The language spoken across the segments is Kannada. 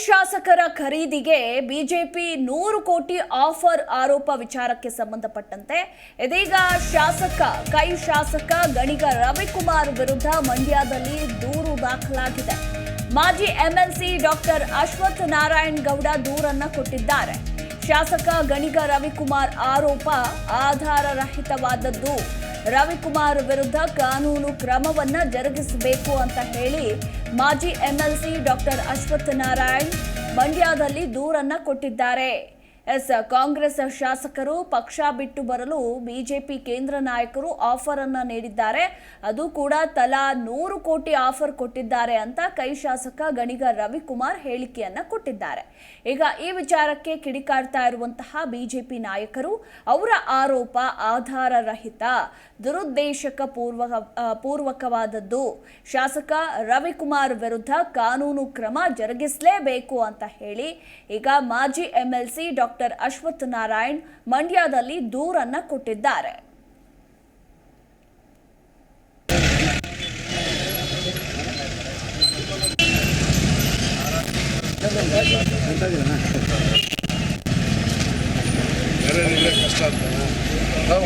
ಶಾಸಕರ ಖರೀದಿಗೆ ಬಿಜೆಪಿ ನೂರು ಕೋಟಿ ಆಫರ್ ಆರೋಪ ವಿಚಾರಕ್ಕೆ ಸಂಬಂಧಪಟ್ಟಂತೆ ಇದೀಗ ಶಾಸಕ, ಕೈ ಶಾಸಕ ಗಣಿಗ ರವಿಕುಮಾರ್ ವಿರುದ್ಧ ಮಂಡ್ಯದಲ್ಲಿ ದೂರು ದಾಖಲಾಗಿದೆ. ಮಾಜಿ ಎಂಎಲ್ಸಿ ಡಾಕ್ಟರ್ ಅಶ್ವಥ್ ನಾರಾಯಣ್ ಗೌಡ ದೂರನ್ನ ಕೊಟ್ಟಿದ್ದಾರೆ. ಶಾಸಕ ಗಣಿಗ ರವಿಕುಮಾರ್ ಆರೋಪ ಆಧಾರರಹಿತವಾದದ್ದು. ರವಿಕುಮಾರ್ ವಿರುದ್ಧ ಕಾನೂನು ಕ್ರಮವನ್ನ ಜರುಗಿಸಬೇಕು ಅಂತ ಹೇಳಿ ಮಾಜಿ ಎಂಎಲ್ಸಿ ಡಾಕ್ಟರ್ ಅಶ್ವತ್ಥ ನಾರಾಯಣ್ ಮಂಡ್ಯದಲ್ಲಿ ದೂರನ್ನ ಕೊಟ್ಟಿದ್ದಾರೆ. ಎಸ್, ಕಾಂಗ್ರೆಸ್ ಶಾಸಕರು ಪಕ್ಷ ಬಿಟ್ಟು ಬರಲು ಬಿಜೆಪಿ ಕೇಂದ್ರ ನಾಯಕರು ಆಫರ್ ಅನ್ನ ನೀಡಿದ್ದಾರೆ. ಅದು ಕೂಡ ತಲಾ ನೂರು ಕೋಟಿ ಆಫರ್ ಕೊಟ್ಟಿದ್ದಾರೆ ಅಂತ ಕೈ ಶಾಸಕ ಗಣಿಗ ರವಿಕುಮಾರ್ ಹೇಳಿಕೆಯನ್ನ ಕೊಟ್ಟಿದ್ದಾರೆ. ಈಗ ಈ ವಿಚಾರಕ್ಕೆ ಕಿಡಿಕಾಡ್ತಾ ಇರುವಂತಹ ಬಿಜೆಪಿ ನಾಯಕರು ಅವರ ಆರೋಪ ಆಧಾರರಹಿತ, ದುರುದ್ದೇಶಕ ಪೂರ್ವ ಪೂರ್ವಕವಾದದ್ದು. ಶಾಸಕ ರವಿಕುಮಾರ್ ವಿರುದ್ಧ ಕಾನೂನು ಕ್ರಮ ಜರುಗಿಸಲೇಬೇಕು ಅಂತ ಹೇಳಿ ಈಗ ಮಾಜಿ ಎಂಎಲ್ಸಿ ಡಾಕ್ಟರ್ ಅಶ್ವಥ್ ನಾರಾಯಣ್ ಮಂಡ್ಯದಲ್ಲಿ ದೂರನ್ನ ಕೊಟ್ಟಿದ್ದಾರೆ.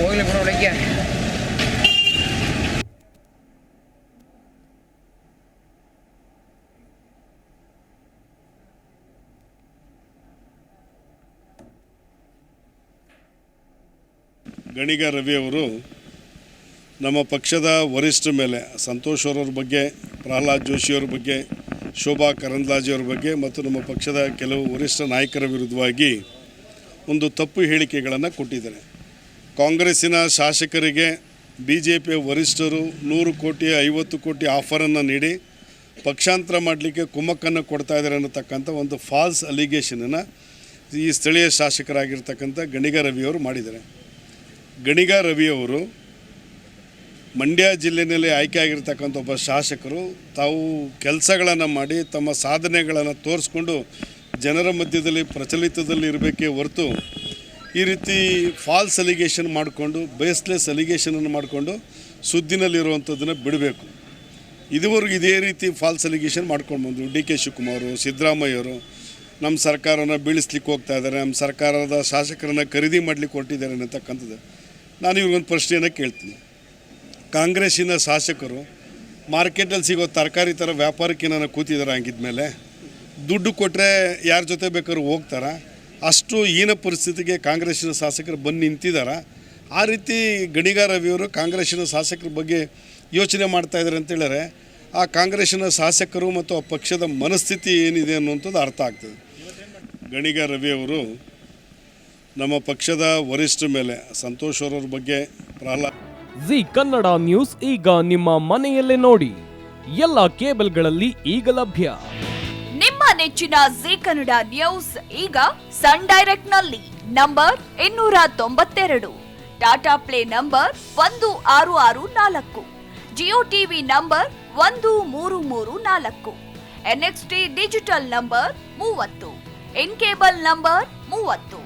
ಹೋಗ್ಲಿ ಒಳಗೆ ಗಣಿಗ ರವಿಯವರು ನಮ್ಮ ಪಕ್ಷದ ವರಿಷ್ಠರ ಮೇಲೆ, ಸಂತೋಷ್ ಅವರವ್ರ ಬಗ್ಗೆ, ಪ್ರಹ್ಲಾದ್ ಜೋಶಿಯವ್ರ ಬಗ್ಗೆ, ಶೋಭಾ ಕರಂದ್ಲಾಜೆಯವ್ರ ಬಗ್ಗೆ ಮತ್ತು ನಮ್ಮ ಪಕ್ಷದ ಕೆಲವು ವರಿಷ್ಠ ನಾಯಕರ ವಿರುದ್ಧವಾಗಿ ಒಂದು ತಪ್ಪು ಹೇಳಿಕೆಗಳನ್ನು ಕೊಟ್ಟಿದ್ದಾರೆ. ಕಾಂಗ್ರೆಸ್ಸಿನ ಶಾಸಕರಿಗೆ ಬಿ ಜೆ ಪಿಯ ವರಿಷ್ಠರು ನೂರು ಕೋಟಿ, ಐವತ್ತು ಕೋಟಿ ಆಫರನ್ನು ನೀಡಿ ಪಕ್ಷಾಂತರ ಮಾಡಲಿಕ್ಕೆ ಕುಮ್ಮಕ್ಕನ್ನು ಕೊಡ್ತಾ ಇದ್ದಾರೆ ಅನ್ನತಕ್ಕಂಥ ಒಂದು ಫಾಲ್ಸ್ ಅಲಿಗೇಷನನ್ನು ಈ ಸ್ಥಳೀಯ ಶಾಸಕರಾಗಿರ್ತಕ್ಕಂಥ ಗಣಿಗ ರವಿಯವರು ಮಾಡಿದ್ದಾರೆ. ಗಣಿಗ ರವಿಯವರು ಮಂಡ್ಯ ಜಿಲ್ಲೆಯಲ್ಲಿ ಆಯ್ಕೆಯಾಗಿರ್ತಕ್ಕಂಥ ಒಬ್ಬ ಶಾಸಕರು ತಾವು ಕೆಲಸಗಳನ್ನು ಮಾಡಿ ತಮ್ಮ ಸಾಧನೆಗಳನ್ನು ತೋರಿಸ್ಕೊಂಡು ಜನರ ಮಧ್ಯದಲ್ಲಿ ಪ್ರಚಲಿತದಲ್ಲಿ ಇರಬೇಕೇ ಹೊರತು ಈ ರೀತಿ ಫಾಲ್ಸ್ ಅಲಿಗೇಷನ್ ಮಾಡಿಕೊಂಡು ಬೇಸ್ಲೆಸ್ ಅಲಿಗೇಷನನ್ನು ಮಾಡಿಕೊಂಡು ಸುದ್ದಿನಲ್ಲಿರುವಂಥದ್ದನ್ನು ಬಿಡಬೇಕು. ಇದುವರೆಗೂ ಇದೇ ರೀತಿ ಫಾಲ್ಸ್ ಅಲಿಗೇಷನ್ ಮಾಡ್ಕೊಂಡು ಬಂದರು. ಡಿ ಕೆ ಶಿವಕುಮಾರು ಸಿದ್ದರಾಮಯ್ಯವರು ನಮ್ಮ ಸರ್ಕಾರನ ಬೀಳಿಸ್ಲಿಕ್ಕೆ ಹೋಗ್ತಾ ಇದ್ದಾರೆ. ನಮ್ಮ ಸರ್ಕಾರದ ಶಾಸಕರನ್ನು ಖರೀದಿ ಮಾಡಲಿಕ್ಕೆ ಹೊರಟಿದ್ದಾರೆ ಅನ್ನತಕ್ಕಂಥದ್ದು. ನಾನು ಇವ್ರಿಗೊಂದು ಪ್ರಶ್ನೆಯನ್ನು ಕೇಳ್ತೀನಿ. ಕಾಂಗ್ರೆಸ್ಸಿನ ಶಾಸಕರು ಮಾರ್ಕೆಟಲ್ಲಿ ಸಿಗೋ ತರಕಾರಿ ಥರ ವ್ಯಾಪಾರಕ್ಕೆ ನಾನು ಕೂತಿದ್ದಾರೆ ಹಂಗಿದ್ಮೇಲೆ, ದುಡ್ಡು ಕೊಟ್ಟರೆ ಯಾರ ಜೊತೆ ಬೇಕಾದ್ರೂ ಹೋಗ್ತಾರ? ಅಷ್ಟು ಈನ ಪರಿಸ್ಥಿತಿಗೆ ಕಾಂಗ್ರೆಸ್ಸಿನ ಶಾಸಕರು ಬಂದು ನಿಂತಿದ್ದಾರೆ ಆ ರೀತಿ ಗಣಿಗಾರ ರವಿಯವರು ಕಾಂಗ್ರೆಸ್ಸಿನ ಶಾಸಕರ ಬಗ್ಗೆ ಯೋಚನೆ ಮಾಡ್ತಾ ಇದ್ದಾರೆ ಅಂತ ಹೇಳಿದ್ರೆ ಆ ಕಾಂಗ್ರೆಸ್ಸಿನ ಶಾಸಕರು ಮತ್ತು ಆ ಪಕ್ಷದ ಮನಸ್ಥಿತಿ ಏನಿದೆ ಅನ್ನುವಂಥದ್ದು ಅರ್ಥ ಆಗ್ತದೆ. ಗಣಿಗಾರ ರವಿಯವರು ನಮ್ಮ ಪಕ್ಷದ ವರಿಷ್ಠರ ಮೇಲೆ ಸಂತೋಷ್ ಅವರವ್ರ ಬಗ್ಗೆ ಪ್ರಹ್ಲಾದ್ ಜಿ ಕನ್ನಡ ನ್ಯೂಸ್ ಈಗ ನಿಮ್ಮ ಮನೆಯಲ್ಲೇ ನೋಡಿ. ಎಲ್ಲ ಕೇಬಲ್ಗಳಲ್ಲಿ ಈಗ ಲಭ್ಯ. ನಿಮ್ಮ ನೆಚ್ಚಿನ ಜಿ ಕನ್ನಡ ನ್ಯೂಸ್ ಈಗ ಸನ್ ಡೈರೆಕ್ಟ್ನಲ್ಲಿ ನಂಬರ್ ಇನ್ನೂರ ತೊಂಬತ್ತೆರಡು. ಟಾಟಾ ಪ್ಲೇ ನಂಬರ್ ಒಂದು ಆರು ಆರು ನಾಲ್ಕು. ಜಿಯೋ ಟಿವಿ ನಂಬರ್ ಒಂದು ಮೂರು ಮೂರು ನಾಲ್ಕು. ಎನ್ಎಕ್ಸ್ಟಿ ಡಿಜಿಟಲ್ ನಂಬರ್ ಮೂವತ್ತು. ಇನ್ ಕೇಬಲ್ ನಂಬರ್ ಮೂವತ್ತು.